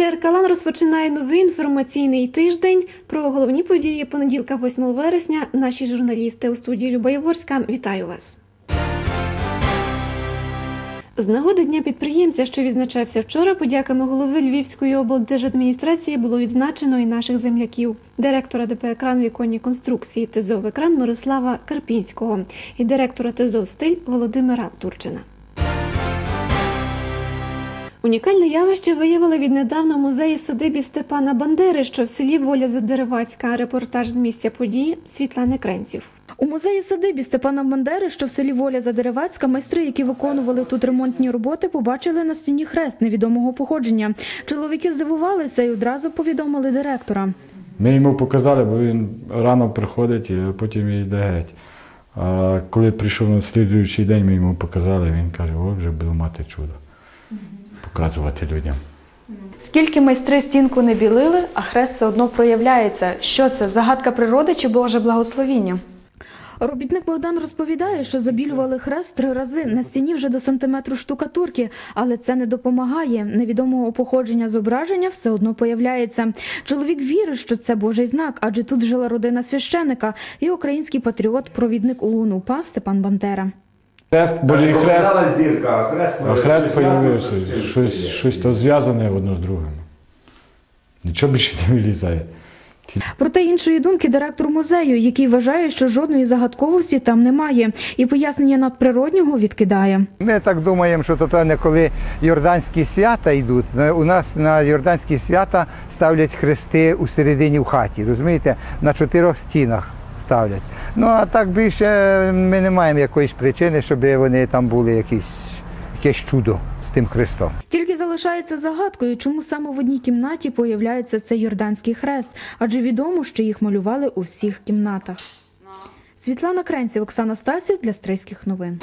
ТРК «Лан» розпочинає новий інформаційний тиждень. Про головні події понеділка, 8 вересня. Наші журналісти у студії Люба Яворська. Вітаю вас. З нагоди дня підприємця, що відзначався вчора, подяками голови Львівської облдержадміністрації було відзначено і наших земляків, директора ДП «Екран віконні конструкції ТЗОВ «Екран» Мирослава Карпінського і директора ТЗОВ «Стиль» Володимира Турчина. Унікальне явище виявили віднедавна в музеї садибі Степана Бандери, що в селі Воля Задеревацька. Репортаж з місця події Світлани Кренців. У музеї садибі Степана Бандери, що в селі Воля Задеревацька, майстри, які виконували тут ремонтні роботи, побачили на стіні хрест невідомого походження. Чоловіки здивувалися і одразу повідомили директора. Ми йому показали, бо він рано приходить, і потім йде геть. А коли прийшов на слідуючий день, ми йому показали, він каже, о, вже буду мати чудо. Показувати людям. Скільки майстри стінку не білили, а хрест все одно проявляється. Що це? Загадка природи чи Боже благословіння? Робітник Богдан розповідає, що забілювали хрест три рази на стіні вже до сантиметру штукатурки, але це не допомагає. Невідомого походження зображення все одно появляється. Чоловік вірить, що це Божий знак, адже тут жила родина священика і український патріот, провідник ОУН УПА Степан Бандера. Хрест, Божий хрест, зірка, а хрест, а хрест щось появився, щось, щось то зв'язане одно з другим. Нічого більше не вилізає. Проте іншої думки директор музею, який вважає, що жодної загадковості там немає, і пояснення надприроднього відкидає. Ми так думаємо, що то певне, коли йорданські свята йдуть, у нас на йорданські свята ставлять хрести у середині в хаті, розумієте, на чотирьох стінах ставлять. Ну а так більше ми не маємо якоїсь причини, щоб вони там були якісь, якесь чудо з тим хрестом. Тільки залишається загадкою, чому саме в одній кімнаті появляється цей йорданський хрест, адже відомо, що їх малювали у всіх кімнатах. Світлана Кренців, Оксана Стасів для Стрийських новин.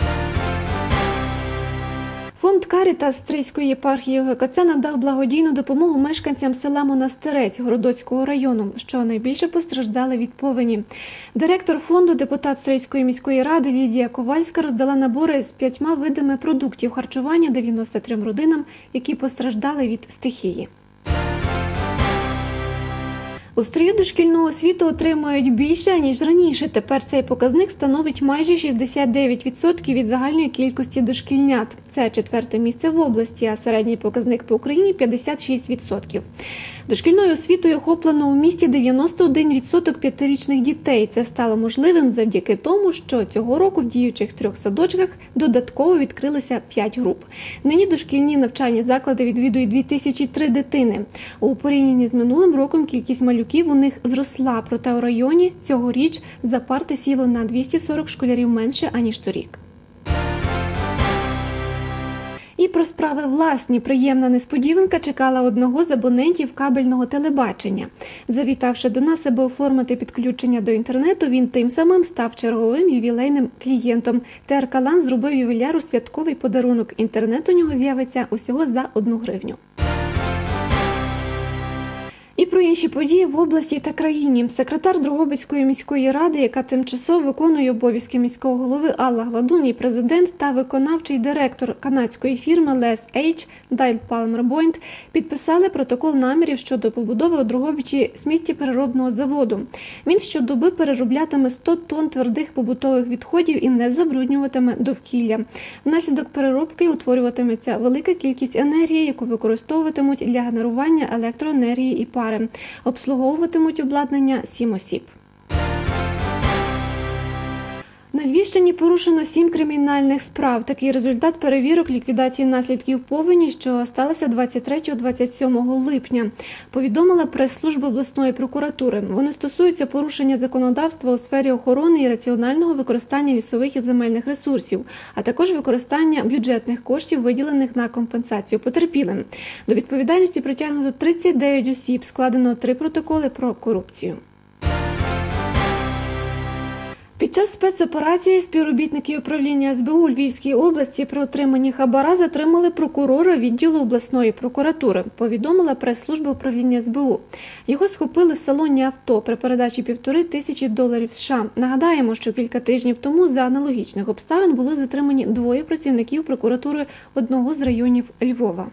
Фонд Карітас Стрийської єпархії ГКЦ надав благодійну допомогу мешканцям села Монастирець Городоцького району, що найбільше постраждали від повені. Директор фонду, депутат Стрийської міської ради Лідія Ковальська роздала набори з п'ятьма видами продуктів харчування 93 родинам, які постраждали від стихії. У стрію дошкільного освіту отримують більше, ніж раніше. Тепер цей показник становить майже 69% від загальної кількості дошкільнят. Це четверте місце в області, а середній показник по Україні 56%. Дошкільною освітою охоплено у місті 91% п'ятирічних дітей. Це стало можливим завдяки тому, що цього року в діючих трьох садочках додатково відкрилися 5 груп. Нині дошкільні навчальні заклади відвідують 2003 дитини. У порівнянні з минулим роком кількість малюків у них зросла, проте у районі цьогоріч за парти сіло на 240 школярів менше аніж торік. Про справи власні приємна несподіванка чекала одного з абонентів кабельного телебачення. Завітавши до нас, аби оформити підключення до інтернету, він тим самим став черговим ювілейним клієнтом. ТРК «Лан» зробив ювіляру святковий подарунок. Інтернет у нього з'явиться усього за одну гривню. Про інші події в області та країні. Секретар Дрогобицької міської ради, яка тимчасово виконує обов'язки міського голови Алла Гладун, і президент та виконавчий директор канадської фірми H Дайль Palmer Boyd підписали протокол намірів щодо побудови у Дрогобичі сміттєпереробного заводу. Він щодоби перероблятиме 100 тонн твердих побутових відходів і не забруднюватиме довкілля. Внаслідок переробки утворюватиметься велика кількість енергії, яку використовуватимуть для генерування електроенергії і пари. Обслуговуватимуть обладнання сім осіб. На Львівщині порушено сім кримінальних справ. Такий результат перевірок ліквідації наслідків повені, що сталося 23-27 липня. Повідомила прес-служба обласної прокуратури. Вони стосуються порушення законодавства у сфері охорони і раціонального використання лісових і земельних ресурсів, а також використання бюджетних коштів, виділених на компенсацію потерпілим. До відповідальності притягнуто 39 осіб. Складено три протоколи про корупцію. Під час спецоперації співробітники управління СБУ Львівській області при отриманні хабара затримали прокурора відділу обласної прокуратури. Повідомила прес-служба управління СБУ. Його схопили в салоні авто при передачі півтори тисячі доларів США. Нагадаємо, що кілька тижнів тому за аналогічних обставин були затримані двоє працівників прокуратури одного з районів Львова.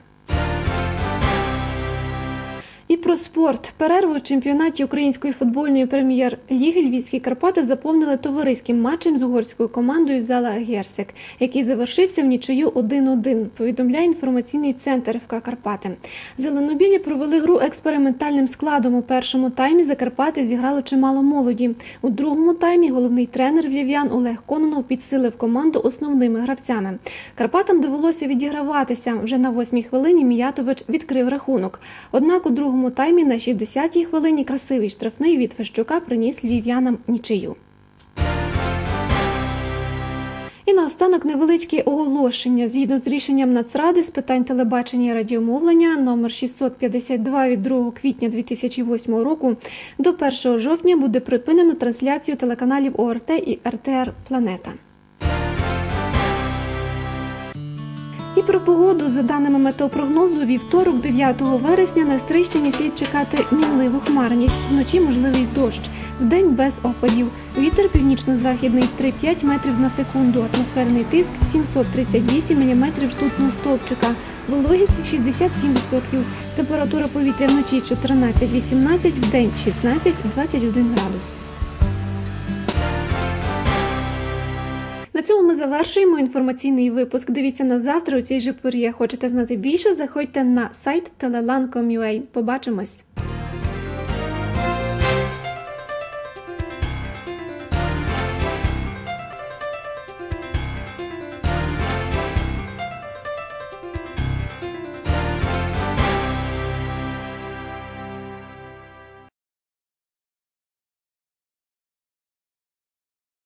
І про спорт. Перерву в чемпіонаті української футбольної прем'єр-ліги Львівські Карпати заповнили товариським матчем з угорською командою Зала Герсек, який завершився в нічию 1-1, повідомляє інформаційний центр ФК Карпати. Зеленобілі провели гру експериментальним складом. У першому таймі Закарпати зіграло чимало молоді. У другому таймі головний тренер львів'ян Олег Кононов підсилив команду основними гравцями. Карпатам довелося відіграватися. Вже на восьмій хвилині Міятович відкрив рахунок. Однак у другому таймі на 60-й хвилині красивий штрафний від Фещука приніс львів'янам нічию. І наостанок невеличке оголошення. Згідно з рішенням Нацради з питань телебачення і радіомовлення номер 652 від 2 квітня 2008 року до 1 жовтня буде припинено трансляцію телеканалів ОРТ і РТР Планета. І про погоду, за даними метеопрогнозу, вівторок, 9 вересня, на Стрищині слід чекати мінливу хмарність. Вночі можливий дощ. Вдень без опадів. Вітер північно-західний 3-5 метрів на секунду. Атмосферний тиск 738 мм ртутного стовпчика. Вологість 67%. Температура повітря вночі 14-18, вдень 16-21 градус. Цьому ми завершуємо інформаційний випуск. Дивіться на завтра у цій же порі. Хочете знати більше? Заходьте на сайт telelan.com.ua. Побачимось!